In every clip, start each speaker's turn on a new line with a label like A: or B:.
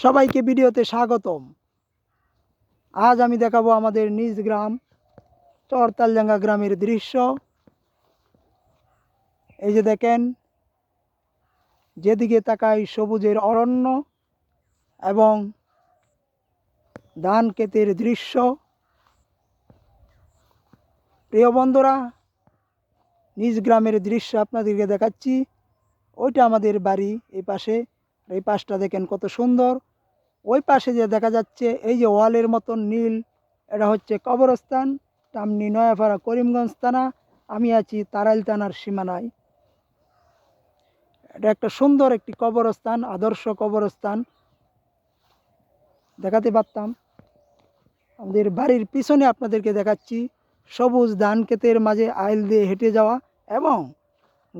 A: সবাইকে ভিডিওতে স্বাগতম। আজ আমি দেখাবো আমাদের নিজ গ্রাম চরতালজাঙ্গা গ্রামের দৃশ্য। এই যে দেখেন, যেদিকে তাকাই সবুজের অরণ্য এবং ধান ক্ষেতের দৃশ্য। প্রিয় বন্ধুরা, নিজ গ্রামের দৃশ্য আপনাদেরকে দেখাচ্ছি। ওইটা আমাদের বাড়ি, এই পাশে, এই পাশটা দেখেন কত সুন্দর। ওই পাশে যে দেখা যাচ্ছে, এই যে ওয়ালের মতন নীল, এটা হচ্ছে কবরস্থান। টামনি নয়াপাড়া করিমগঞ্জ থানা, আমি আছি তারাইল থানার সীমানায়। এটা একটা সুন্দর একটি কবরস্থান, আদর্শ কবরস্থান। দেখাতে পারতাম। আমাদের বাড়ির পিছনে আপনাদেরকে দেখাচ্ছি, সবুজ ধান ক্ষেতের মাঝে আইল দিয়ে হেঁটে যাওয়া এবং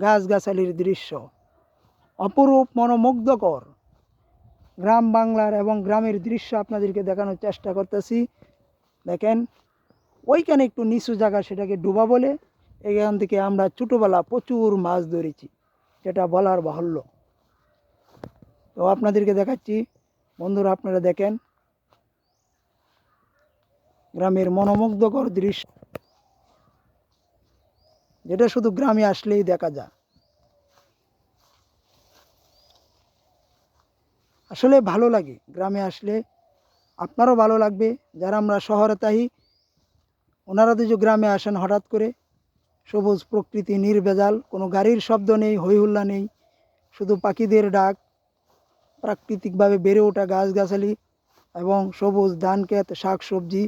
A: গাছগাছালির দৃশ্য। অপরূপ, মনোমুগ্ধকর। গ্রাম বাংলার এবং গ্রামের দৃশ্য আপনাদেরকে দেখানোর চেষ্টা করতেছি। দেখেন, ওইখানে একটু নিচু জায়গা সেটাকে ডুবা বলে, এখান থেকে আমরা ছোটোবেলা প্রচুর মাছ ধরেছি, যেটা বলার বাহুল্য। তো আপনাদেরকে দেখাচ্ছি, বন্ধুরা আপনারা দেখেন, গ্রামের মনোমুগ্ধকর দৃশ্য। যেটা শুধু গ্রামে আসলেই দেখা যায়। আসলে ভালো লাগে। গ্রামে আসলে আপনারও ভালো লাগবে। যারা আমরা শহরে তাই ওনারা দুজন গ্রামে আসেন হঠাৎ করে, সবুজ প্রকৃতি, নির্ভেজাল, কোনো গাড়ির শব্দ নেই হইহুল্লা নেই, শুধু পাখিদের ডাক, প্রাকৃতিকভাবে বেড়ে ওঠা গাছগাছালি এবং সবুজ ধান ক্ষেত শাক সবজি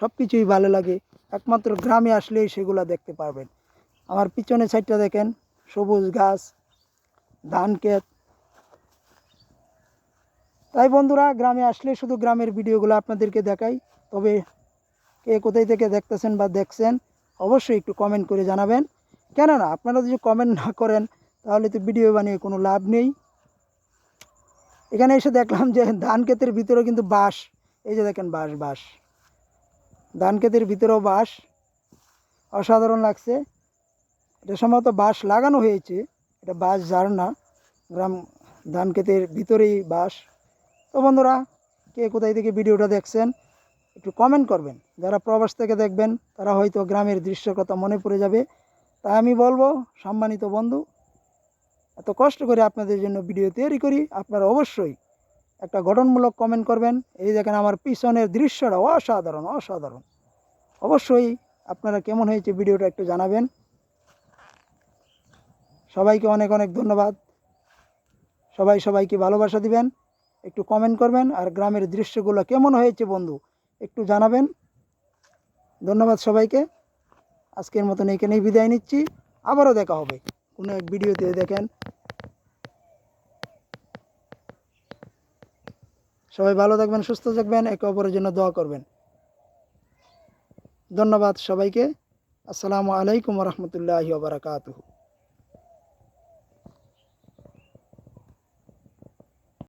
A: সব কিছুই ভালো লাগে। একমাত্র গ্রামে আসলেই সেগুলো দেখতে পারবেন। আমার পিছনে সাইডটা দেখেন, সবুজ গাছ, ধান ক্ষেত তাই বন্ধুরা, গ্রামে আসলে শুধু গ্রামের ভিডিওগুলো আপনাদেরকে দেখাই, তবে কে কোথায় থেকে দেখতেছেন বা দেখছেন, অবশ্যই একটু কমেন্ট করে জানাবেন। কেননা, আপনারা যদি কমেন্ট না করেন, তাহলে তো ভিডিও বানিয়ে কোনো লাভ নেই। এখানে এসে দেখলাম যে ধান ক্ষেতের ভিতরেও কিন্তু বাঁশ, এই যে দেখেন বাঁশ বাঁশ। ধান ক্ষেতের ভিতরেও বাঁশ, অসাধারণ লাগছে। এটা সম্ভবত বাঁশ লাগানো হয়েছে, এটা বাঁশ ঝাড় না, গ্রাম ধান ক্ষেতের ভিতরেই বাঁশ। তো বন্ধুরা, কে কোথায় থেকে ভিডিওটা দেখছেন, একটু কমেন্ট করবেন। যারা প্রবাস থেকে দেখবেন, তারা হয়তো গ্রামের দৃশ্যের কথা মনে পড়ে যাবে। তাই আমি বলব, সম্মানিত বন্ধু, এত কষ্ট করে আপনাদের জন্য ভিডিও তৈরি করি, আপনারা অবশ্যই একটা গঠনমূলক কমেন্ট করবেন। এই দেখেন আমার পিছনের দৃশ্যটা অসাধারণ অসাধারণ। অবশ্যই আপনারা কেমন হয়েছে ভিডিওটা একটু জানাবেন। সবাইকে অনেক অনেক ধন্যবাদ। সবাই সবাইকে ভালোবাসা দিবেন। একটু কমেন্ট করবেন আর গ্রামের দৃশ্যগুলো কেমন হয়েছে বন্ধু, একটু জানাবেন। ধন্যবাদ সবাইকে। আজকের মতন এখানেই বিদায় নিচ্ছি। আবারও দেখা হবে কোনো এক ভিডিওতে, দেখেন। সবাই ভালো থাকবেন, সুস্থ থাকবেন, একে অপরের জন্য দোয়া করবেন। ধন্যবাদ সবাইকে। আসসালামু আলাইকুম রহমতুল্লাহি বারাকাতুহু।